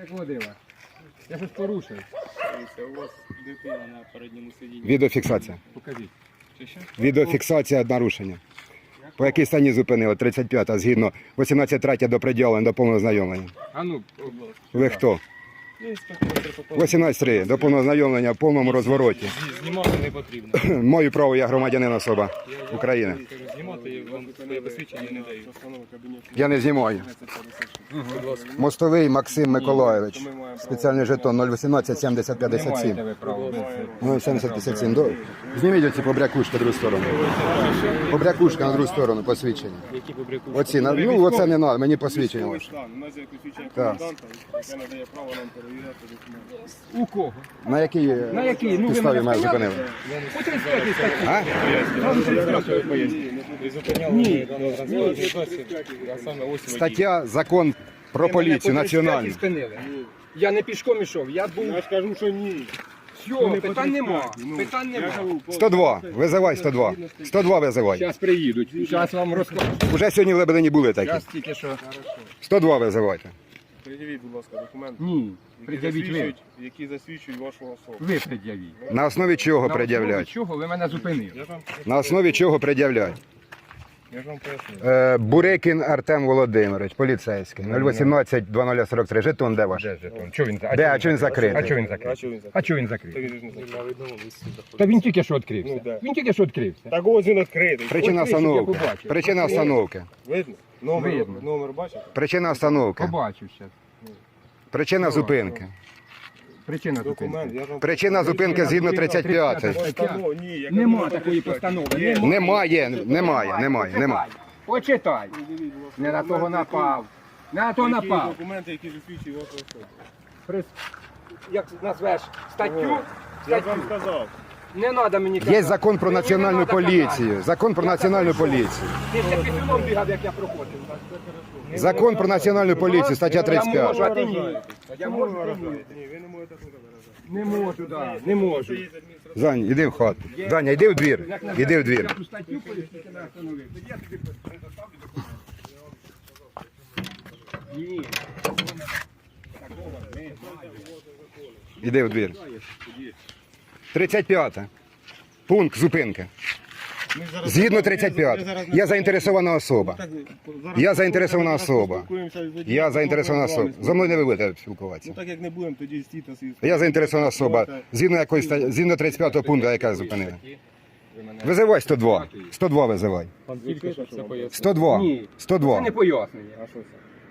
Як водила. Я щось порушив. Дивіться, у вас дитина на передньому сидінні. Відеофіксація. Покажіть. Чи що? Відеофіксація нарушення. По якій стані зупинили? 35-та, згідно 18.3 до приділення до повного знайомлення. А ну, Ви хто? Інспектор 18.3 до повного знайомлення в повному розвороті. Знімати не потрібно. Маю право, я громадянин особа України. Знімати вам посвідчення не дають. Я не знімаю. Мостовий Максим Миколаєвич. Спеціальний жетон 018 70 не 57. маєте ви права. 070 57. До- Зніміть оці побрякушки на другу сторону. Побрякушка на другу сторону, посвідчення. Які побрякушки? Оці, на- ну оце не треба, мені посвідчення ваше. стан. У нас є Так. коменданта, надає право нам перевіряти документи. У кого? На якій На якій? Ну, підставі мене зупинили? У 35 статті. А? Ви зупиняли Ні. Стаття закон про поліцію по 35 національну. Я не пішком ішов, я був. Я ж кажу, що ні. Все, питань нема. Ну, Питань нема. 102, визивай 102. 102 визивай. Зараз приїдуть. Зараз вам розкажу. Уже сьогодні в Лебедині були такі. Зараз тільки що. 102 визивайте. Пред'явіть, будь ласка, документи. Ні. які Пред'явіть ви. засвідчують- Які засвідчують вашу особу. Ви пред'явіть. На основі чого На основі? Чого ви мене зупинили? Я ж вам, На основі чого пред'являть? я ж вам поясню. Е, Бурекін Артем Володимирович, поліцейський. 018 2043. Жетон де ваш? Де жетон? Чого він Де, а чого він закритий? А чого він А закритий? чого він закрив? А чого він Та закритий? він не закрив. Та він тільки що відкрився. Ну, де? Він тільки що відкрився. Так ось він відкритий. Причина Ось ви, щоб я остановки. побачив. Причина остановки. Видно? Номер, Видно. номер бачите? Причина остановки. Побачу зараз. Причина зупинки. Причина Документ. зупинки. Я вам Причина зупинки згідно 35. Постанов, ні, я Нема такої постанови. Немає, немає, немає, немає. Почитай. Не на того напав. Не на того Які напав. документи, які засвідчують вашу особу. Прис- Як назвеш статтю, Я ж вам статтю. сказав. Не треба мені Є закон про Мені не національну казати. поліцію. Закон про національну поліцію. Ти ще пісюном бігав, як я проходив. Закон про національну поліцію, стаття Я можу, 35. а ти ні. Я можу, ти ні. Ні, ви не можете виражати. Не можу, да, не можу. Зань, іди в хату. Даня, йди в двір. Іди в двір. Ту статтю поліцейську не встановив. Тоді я тобі предоставлю документи. Ні. Іди в двір. 35. Пункт зупинки. Ми зараз- Згідно ми 35. зараз- Я заінтересована особа. Так, зараз Я заінтересована зараз особа. поспілкуємося з водієм, Я заінтересована з вами особа. За мною не ви будете спілкуватися. Ну так як не будемо, тоді стійте свій. Я заінтересована особа. Згідно якоїсь ста- згідно 35 пункту, яка зупинила. Визивай 102. 102 визивай. Тільки що це пояснив. 102. Ні. Це 102. не пояснення. А що це?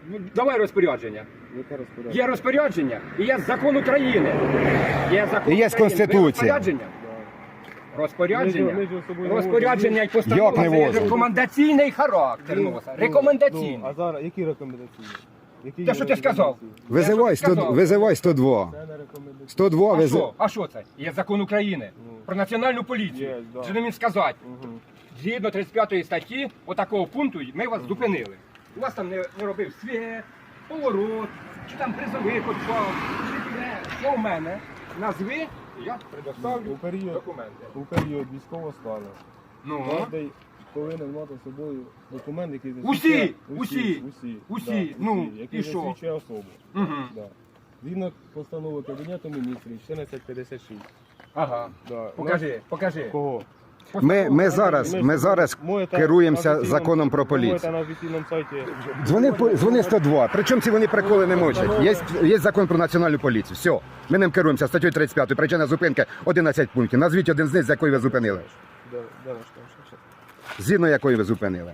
Ну, давай розпорядження. Яке розпорядження? Є розпорядження і є закон України. Є закон І є України. Конституція. Ви Розпорядження. Розпорядження. Ми ж- ми ж особливо Розпорядження і Як не постанова це возимо? рекомендаційний характер носить. Ну, а зараз які рекомендації? Які Те, є що ти сказав. рекомендації? Визивай, Я ж 100, сказав. визивай 102. Це не рекомендації. 102 А визивай. що? А що це? Є закон України про національну поліцію. Є, да. Що мені сказати? Мгм. Згідно 35 статті, отакого пункту ми вас зупинили. У вас там не, не робив світ, поворот, чи там чи не. Що в мене? Назви, я У період, документи. у період військового стану Ну, кожен повинен мати з собою документ, який Усі, засвідчує... усі, усі, усі, да, ну, який і що? засвідчує особу. угу. Да. Згідно постанови Кабінету міністрів 1456. ага. Да. Покажи, покажи. Кого? Ми, ми зараз, ми зараз керуємося законом про поліцію. на офіційному сайті Дзвони, по- дзвони 102. Причому ці вони приколи не мочать. Є, є закон про національну поліцію. Все. Ми ним керуємося. Статтю 35. Причина зупинки 11 пунктів. Назвіть один з них, з якої ви зупинили. де, там? Згідно якої ви зупинили.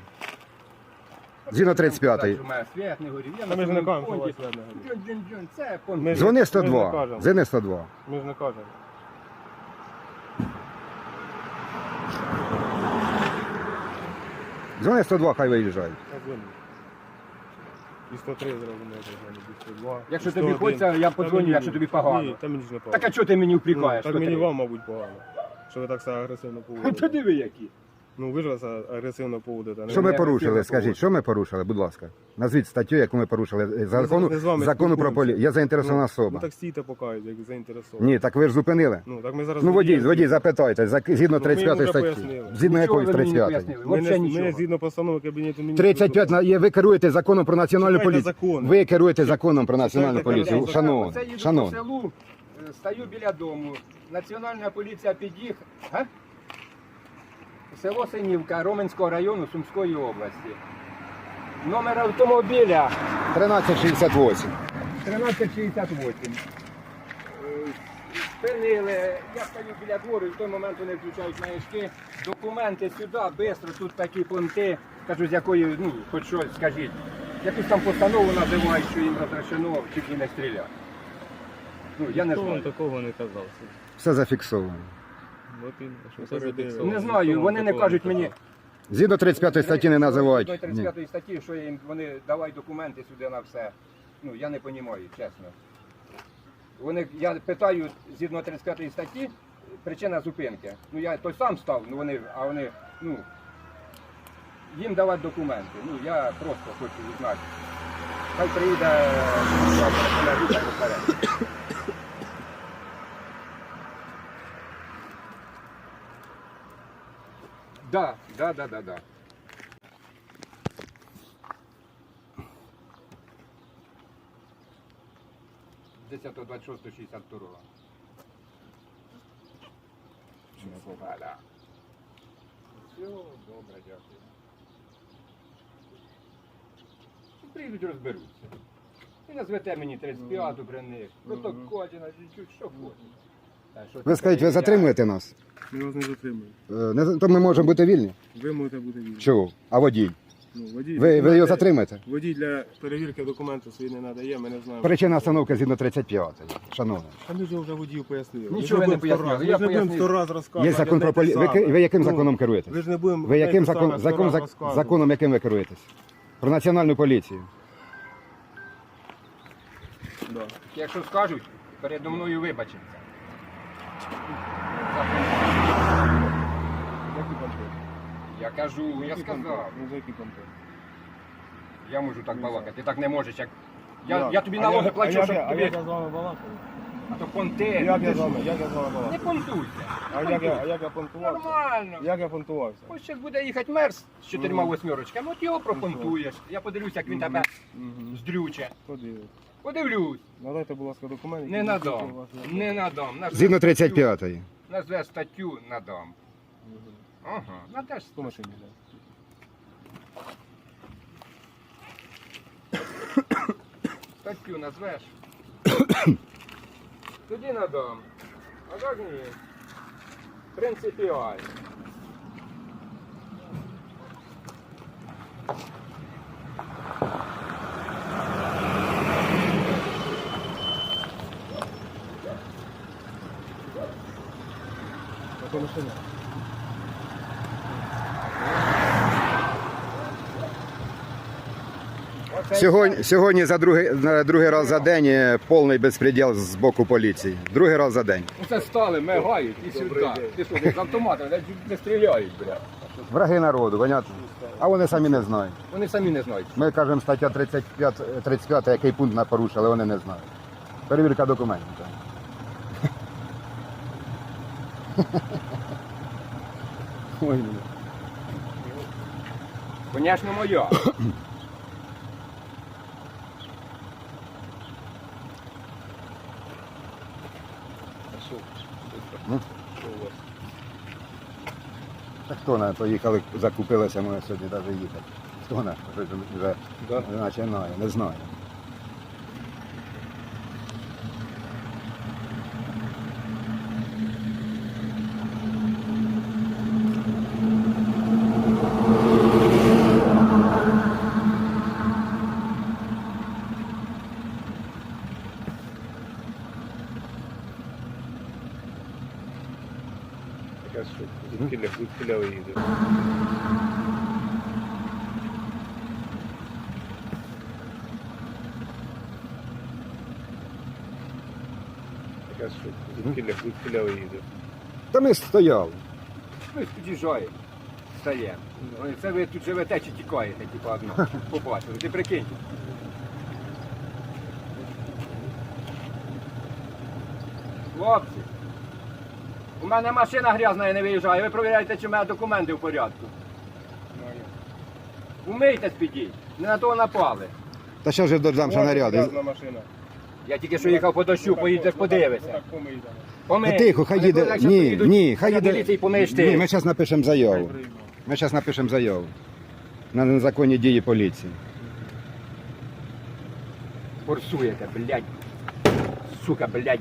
Згідно 35-ї. У мене світ не горів. Я Та ми ж не кажемо, що у вас фонді. свят не горів. Джун-джун-джун, Це пункт. Ми Дзвони 102. не кажемо. Дзвони 102. Ми ж не кажемо. Дзвони 102, хай виїжджають. Я дзвоню. І 103 зразу можна дзвонити, і 102. Якщо і тобі 101. хочеться, я Та подзвоню, мені- якщо тобі погано. Ні, та мені ж не погано. Так а чого ти мені Ну, впрікаєш? Так мені вам, мабуть, погано. Що ви так себе агресивно Та поводите. диви які. Ну ви ж вас агресивно поводите. Що ми порушили? агресивно Скажіть, що ми порушили, будь ласка. Назвіть статтю, яку ми порушили. Закону, не з вами закону про спілкуємося. полі. Я заінтересована Ну особа. так стійте покають, як заінтересовані. Ні, так ви ж зупинили. Ну так ми зараз. Ну водій, водіємо. водій, запитайте, за- згідно Ну, ми йому 35 вже статті. пояснили. Згідно Нічого якоїсь ви мені не 35. пояснили. Ми, не, ми нічого. згідно постанови кабінету міністрів. 35 на- є, ви керуєте законом про національну Читайте поліцію. закони. Ви керуєте законом про національну Читайте поліцію. закони. Шановний, Оце їду шановний. селу, е, стою біля дому. Національна поліція під'їхала. Село Синівка Роменського району Сумської області. Номер автомобіля 1368. 1368. Е, Спинили, я стою біля двору і в той момент вони включають маячки. Документи сюди, швидко, тут такі понти. Кажу, з якої, ну, хоч щось скажіть. Якусь там постанову називають, що їм розрешено чуть не стріляти. Ну, я не вам знаю. такого не казав? Все зафіксовано. Не знаю, вони не кажуть мені. Згідно 35 статті не називають. До 35 статті, що я їм вони давай документи сюди на все. Ну я не розумію, чесно. Вони, я питаю згідно 35 статті, причина зупинки. Ну я той сам став, ну вони, а вони, ну, їм давати документи. Ну я просто хочу знати. Хай приїде Да, да, да, да, да. Десятого, двадцять шостого, шістдесят второго. Все, добре, дякую. Ну, Приїдуть, розберуться. І назвете мені 35-ту при них. Протоколіна, що хочете. Ви скажіть, ви затримуєте нас? Ми вас не затримуємо. Е, Не, то ми можемо бути вільні? Ви можете бути вільні. Чого? А водій? Ну, водій, Ви, ви його затримаєте? Водій для перевірки документів свої не надає, ми не знаємо. Причина остановки згідно 35 шановний. А ми ж вже водію пояснили. Нічого ви не пояснили, Ми я ж не будемо пояснив. сто раз розказувати. Є закон про поліцію. Ви, ки- ви яким Ну, законом керуєтесь? Ви ж не будемо... Ви яким закон, закон, зак- законом яким ви керуєтесь? Про національну поліцію. Да. Якщо скажуть, передо мною вибачиться. Які понти? Я кажу, я сказав. Ну, за які понти? Я можу так балакати. Ти так не можеш, як. Я, Як? я тобі А налоги як- плачу, щоб тобі. А як я з вами балакаю? А то понти. Як я з вами, як я з вами Не балакаю? понтуйся. А як я, а як я понтувався? Нормально. Як я понтувався? Ось зараз буде їхати мер з чотирма Мгм. восьмерочками, от його пропонтуєш. Я подивлюся, як він тебе здрюче. Подивись. Подивлюсь. Надайте, будь ласка, документи. Не які надам. Не надам. Назве Згідно статтю- 35 Назве статтю, надам. Мгм. Ага, надаш По машині, да. статтю назвеш. Тоді надам. А так ні. Принципіально. Оце Сьогодні, сьогодні за другий, на другий раз за день е, повний безпреділ з боку поліції. Другий раз за день. Оце стали, мигають і сюди. Ти що, з автомата, не, не стріляють, бля. Враги народу, понятно? А вони самі не знають. Вони самі не знають. Ми кажемо стаття 35, е, 35 який пункт ми порушили, вони не знають. Перевірка документів. Ой, блін. Звісно, моя. Ну. Так хто на поїхали, закупилися ми сьогодні навіть їхати. Хто на вже, починає, не знаю. Яка що? Звідкиля, звідкиля ви їдете? Яка що? Звідкиля, звідкиля? Та ми стояли. Ми під'їжджаємо. стає. І Це ви тут живете чи тікаєте, типу одно. Побачили. Ти прикинь. Хлопці, у мене машина грязна, я не виїжджаю. Ви перевіряєте, чи в мене документи в порядку. Умийтесь підіть, не на того напали. Та що ж додам, що наряди. Грязна машина. Я тільки що їхав по дощу, поїдеш подивишся. Так помийте. Помий. Тихо, хай їде. Ні, ні, хай їде. Ні, ми зараз напишемо заяву. Ми зараз напишемо заяву. На незаконні дії поліції. Форсуєте, блядь. Сука, блядь.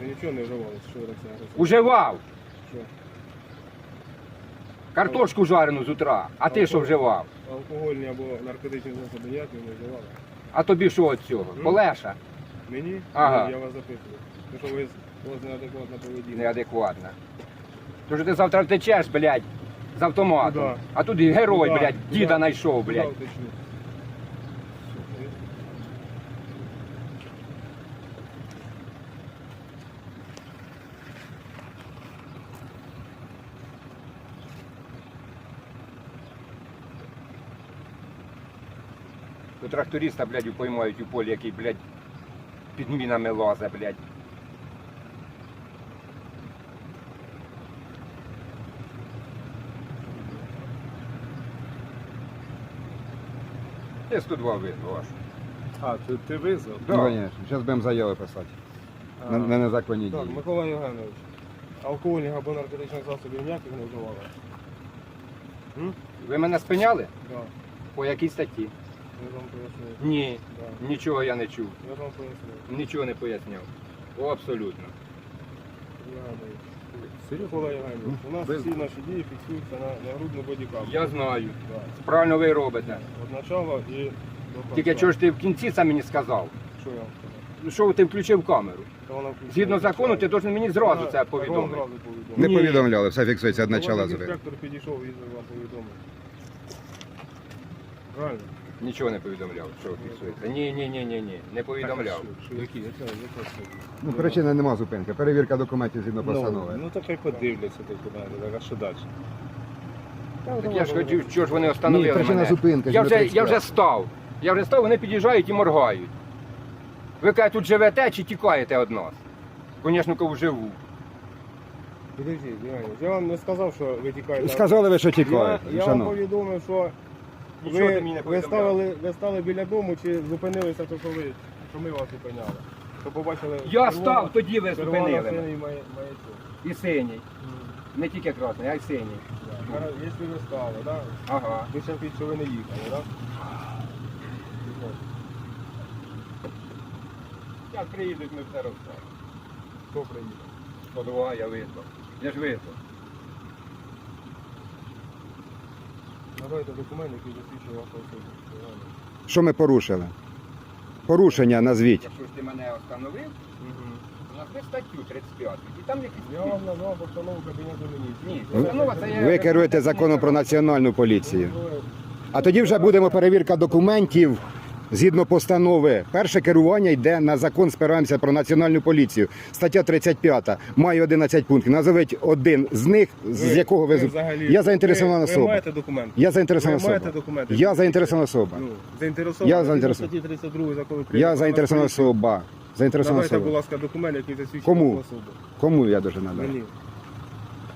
Ви нічого не вживали, що ви так це Уживав. Що? Картошку жарену з утра. А ти що вживав? Алкогольні або наркотичні засоби ніякі не вживали? А тобі що від цього? М? Полеша? Мені? Ага. Я вас запитую. Тому що ви у вас неадекватна поведінка. Неадекватна. Тож ти завтра втечеш, блядь, з автоматом. Куда? А тут і герой, Куда? блядь, діда Куда? знайшов, Куди блядь. втечу? До тракториста, блядь, упоймають у полі, який, блядь, під мінами лазе, блядь. Я 102 визвав аж. А, ти, ти визвав? Да. Ну, звісно. Зараз будемо заяву писати. На, на незаконні Так. Микола Євгенович, алкогольних або наркотичних засобів ніяких не вживали? Ви мене спиняли? Так, По якій статті? Вам. Ні, Да. нічого я не чув. Я вам пояснив. Нічого не поясняв. О, абсолютно. Серйозно? Микола Євгенович, у нас Без- всі наші дії фіксуються на нагрудну бодікамеру. Я знаю. Так. Правильно ви робите. От начала і до кінця. Тільки чого ж ти в кінці сам мені сказав? Що я вам сказав? Ну, Що ти включив камеру? Та вона включена. Згідно закону, ти должен мені зразу це так, повідомити. зразу повідомив. Не Ні. повідомляли, все фіксується від начала зробили. Інспектор підійшов і вам повідомив. Правильно? Нічого не повідомляв, що фіксується. Ні, ні, ні, ні, ні. Не повідомляв. Які? Яка, яка це? Ну, причини нема зупинки. Перевірка документів згідно постанови. Ну, ну так хай подивляться документи, так, а що далі? Так я ж хотів, що ж вони встановили Ні, причина мене. зупинки, Я вже, я вже став. Я вже став, вони під'їжджають і моргають. Ви кажете, тут живете чи тікаєте від нас? Звісно, кажу, живу. Підождіть, Євгенович, я вам не сказав, що ви тікаєте. Сказали ви, що Я, тікаєте. я вам шановні. повідомив, що Нічого ви, ти мені не ви, повідомляв. ставили, ви стали біля дому чи зупинилися, то що ви, що ми вас зупиняли. То побачили. Я червоно- став, тоді ви зупинили. мене. червоно-синій має- маячок. І синій. Не тільки красний, а й синій. Да. Зараз, Якщо ви стали, так? Ага. Ви ще під, що ви не їхали, так? Як приїдуть, ми все розставимо. Хто приїде? По два я визвав. Я ж визвав. Надайте документ, який засвідчує вашу особу. Що ми порушили? Порушення назвіть. Якщо ж ти мене встановив, назви статтю 35. І там якісь... Я вам назвав постанову Кабінету міністрів. Ні, постанова це є... Ви керуєте законом про національну поліцію. А тоді вже будемо перевірка документів згідно постанови. Перше керування йде на закон, спираємося про національну поліцію. Стаття 35 має 11 пунктів. Назовіть один з них, з якого ви... взагалі- Я заінтересована ви, Ви особа. маєте документи? Я заінтересована Ви маєте особа. документи? Я заінтересована особа. Ну, заінтересована. Я заінтересована. Статті 32 закону України. Я про заінтересована поліцію. особа. Заінтересована Надайте, будь особа. ласка, документ, який засвідчує Кому? вашу особу. Кому я дуже надав? Мені.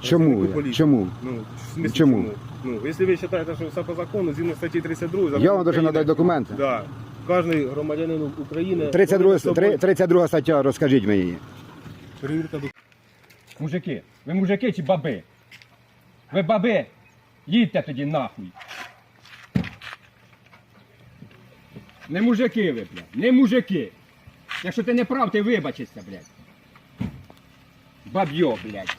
Чому? Працівнику я? поліції. Чому? Ну, в смислі, Чому? Ну, якщо ви вважаєте, що все по закону, згідно статті 32 закону Я вам дуже надаю документи. Да. Кожний громадянин України... 32, повинен собою- три- 32 стаття, розкажіть мені. її. Перевірка. Мужики, ви мужики чи баби? Ви баби? Їдьте тоді нахуй. Не мужики ви, блядь, не мужики. Якщо ти не прав, ти вибачишся, блядь. Баб'йо, блядь.